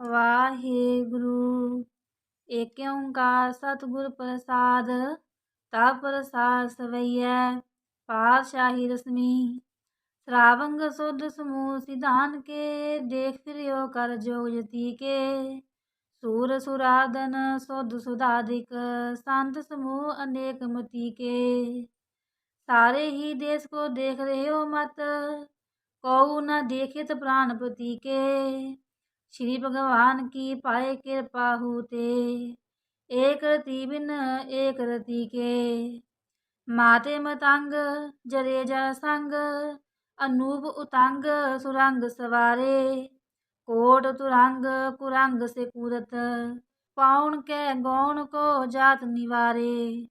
ਵਾਹਿਗੁਰੂ। ਏਕ ਓੰਕਾਰ ਸਤਿਗੁਰ ਪ੍ਰਸਾਦ ਤਾ ਪ੍ਰਸਾਦ ਸਵਈਐ, ਪਾਤਸ਼ਾਹੀ ਰਸਮੀ। ਸਰਾਵੰਗ ਸੁਧ ਸਮੂਹ ਸਿਧਾਨ ਕੇ, ਦੇਖ ਫਿਰਿਓ ਕਰ ਜੋਗ ਜਤੀ ਕੇ ਸੂਰ ਸੁਰਾਦਨ ਸੁਧ ਸੁਧਾਦਿਕ, ਸੰਤ ਸਮੂਹ ਅਨੇਕ ਮਤੀ ਕੇ ਸਾਰੇ ਹੀ ਦੇਸ ਕੋ ਦੇਖ ਰਹੇ ਹੋ ਮਤ, ਕਉ ਨ ਦੇਖਿਤ ਪ੍ਰਾਨਪਤੀ ਕੇ श्री भगवान की पाए कृपा होते। एक रति बिन एक रति के। माते मतंग जरे जर संग, अनूप उतंग, सुरंग सवारे। कोट तुरंग, कुरंग से कूदत पाउन के गौण को जात निवारे।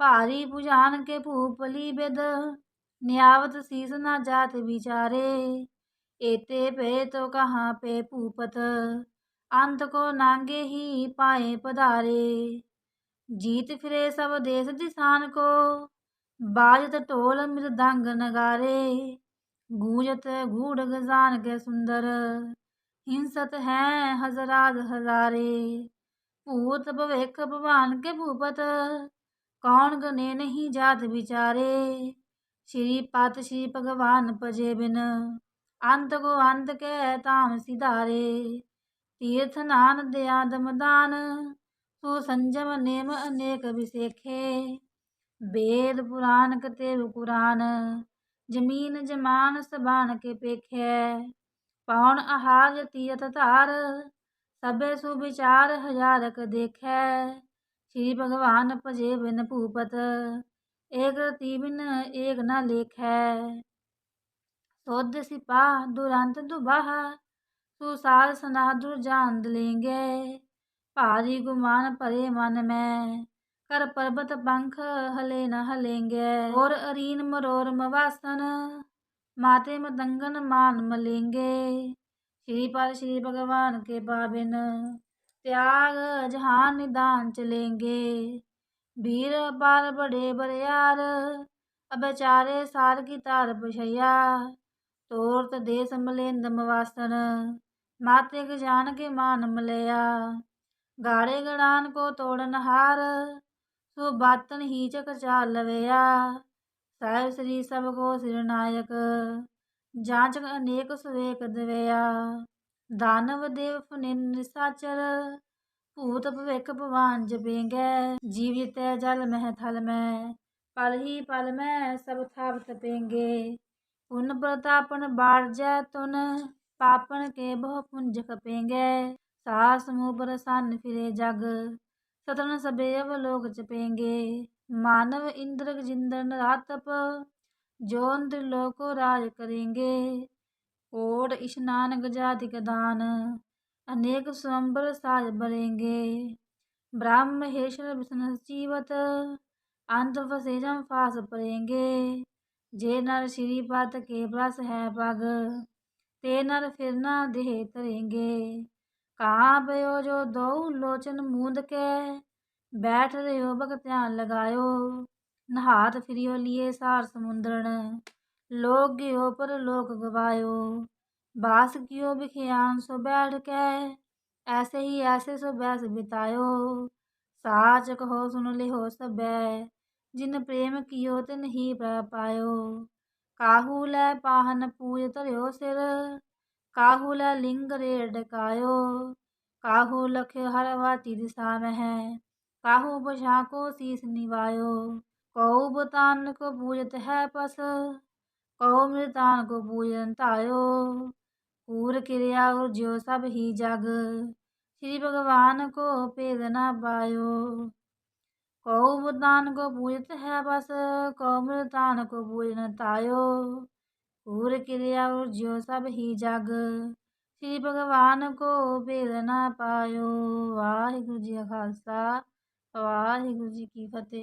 भारी भुजान के भूपली बिद, न्यावत शीस न जात विचारे। एते पे तो कहाँ पे भूपत अंत को नांगे ही पाए पधारे जीत फिरे सब देश दिसान को बाजत ढोल मृदंग नगारे गूंजत गूढ़ गजान के सुंदर हिंसत हैं हजरात हजारे भूत भविख भगवान के भूपत कौन गने नहीं जात विचारे श्री पत श्री भगवान पजे बिन ਅੰਤ ਕੋ ਅੰਤ ਕੇ ਤਾਮ ਸਿਧਾਰੇ, ਤੀਰਥ ਨਾਨ ਦਿਆ ਦਮਦਾਨ ਸੋ ਸੰਜਮ ਨੇਮ ਅਨੇਕ ਵਿਸੇਖੇ। ਵੇਦ ਪੁਰਾਨ ਕਤੇ ਕੁਰਾਨ ਜ਼ਮੀਨ ਜਮਾਨ ਸਬਾਨ ਕੇ ਪੇਖੇ। ਪੌਣ ਆਹਾਰ ਤੀਰਥ ਧਾਰ, ਸਭੇ ਸੁ ਵਿਚਾਰ ਹਜ਼ਾਰਕ ਦੇਖੈ। ਸ੍ਰੀ ਭਗਵਾਨ ਭਜੇ ਬਿਨ ਭੂਪਤ, ਏਕ ਰਤੀਬਿਨ ਏਕ ਨ ਲੇਖੈ। सुध सिपा दुरंत दुबाहा सुसार सनादुर जान लेंगे भारी गुमान भरे मन में कर पर्वत पंख हले न हलेंगे और अरीन मरोर मवासन माते मदंगन मान मलेंगे श्री पर श्री भगवान के पाबिन त्याग जहान निदान चलेंगे वीर बार बड़े बरियार अब चारे सार की तार पछैया ਤੋਰਤ ਦੇਸ ਮਲੇਂਦ ਮਵਾਸਨ ਮਾਤੇ ਜਾਣ ਕੇ ਮਾਨ ਮਲਿਆ। ਗਾੜੇ ਗੜਾਨ ਕੋ ਤੋੜਨ ਹਾਰ ਸੋ ਬਾਤਨ ਹੀ ਚਾਲ ਲਵਿਆ। ਸਾਹਿਬ ਸ੍ਰੀ ਸਭ ਕੋ ਸਿਰ ਨਾਇਕ, ਜਾਂਚਕ ਅਨੇਕ ਸੁਵੇਕ ਦਵਿਆ। ਦਾਨਵ ਦੇਵ ਫਨਿਨ ਸਾਚਰ ਭੂਤ ਭਵਿਖ ਭਵਾਨ ਜਪੇਂਗੇ। ਜੀਵ ਜਿਤੈ ਜਲ ਮਹਿ ਥਲ ਮੈਂ ਪਲ ਹੀ ਪਲ ਮੈਂ ਸਭ ਥਾਪ ਤਪੇਂਗੇ पुन प्रतापन बारजै तुन पापन के बहु पुंज खपेंगे सास मुँह बरसान फिरे जग सतन सबेव लोग चपेंगे मानव इंद्र जिंद्र रातप जोन त्रिलोक राज करेंगे कोट स्नान गजाधिक दान अनेक स्वंबर साज बरेंगे ब्रह्म हेश्वर विष्णु जीवत अंत फसे जम फास परेंगे ਜੇ ਨਰ ਸ਼੍ਰੀ ਪਤ ਕੇ ਬਸ ਹੈ ਪਗ, ਤੇ ਨਰ ਫਿਰ ਨਾ ਦੇਹ ਤਰੇਂਗੇ ਕਾਂ ਪਇਓ ਜੋ ਦੋ ਲੋਚਨ ਮੂੰਦ ਕੇ, ਬੈਠ ਰਿਓ ਬਗ ਧਿਆਨ ਲਗਾਇਓ। ਨਹਾਤ ਫਿਰਿਓ ਲੀਏ ਸਾਰ ਸਮੁੰਦਰਨ ਲੋਕ ਗਿਓ ਪਰ ਲੋਕ ਗਵਾਇਓ। ਬਾਸ ਕਿਓ ਬਿਖਿਆਨ ਸੋ ਬੈਠ ਕੇ, ਐਸੇ ਹੀ ਐਸੇ ਸੋ ਬੈਸ ਬਿਤਾਇਓ। ਸਾਚ ਕਹੋ ਸੁਨ ਲਿਓ ਸਬੈ ਜਿਨ ਪ੍ਰੇਮ ਕੀਓ ਤਿਨ ਹੀ ਪਾਇਓ। ਕਾਹੂ ਲੈ ਪਾਹਨ ਪੂਜ ਧਰਿਓ ਸਿਰ, ਕਾਹੂ ਲੈ ਲਿੰਗ ਰੇ ਡਕਾਇਓ। ਕਾਹੂ ਲਖ ਹਰ ਵਾਤੀ ਦਿਸਾ ਮਹਿ, ਕਾਹੂ ਬਸ਼ਾ ਕੋ ਸੀਸ ਨਿਵਾਇਓ। ਕਉ ਬਤਾਨ ਕੋ ਪੂਜਤ ਹੈ ਪਸ, ਕਉ ਮ੍ਰਿਤਾਨ ਕੋ ਪੂਜਨ ਧਾਇਓ। ਪੂਰ ਕਿਰਿਆ ਉਰ ਸਭ ਹੀ ਜਗ, ਸ੍ਰੀ ਭਗਵਾਨ ਕੋ ਭੇਦ ਕਉ ਦਾਨ ਕੋ ਪੂਜਤ ਹੈ ਬਸ, ਕਉ ਦਾਨ ਕੋ ਪੂਜਨ ਤਾਇਓ। ਪੂਰ ਕਿਰਿਆ ਔਰ ਜਿਉ ਸਭ ਹੀ ਜਗ, ਸ੍ਰੀ ਭਗਵਾਨ ਕੋ ਭੇਦ ਨਾ ਪਾਇਓ। ਵਾਹਿਗੁਰੂ ਜੀ ਕਾ ਖਾਲਸਾ, ਵਾਹਿਗੁਰੂ ਜੀ ਕੀ ਫਤਿਹ।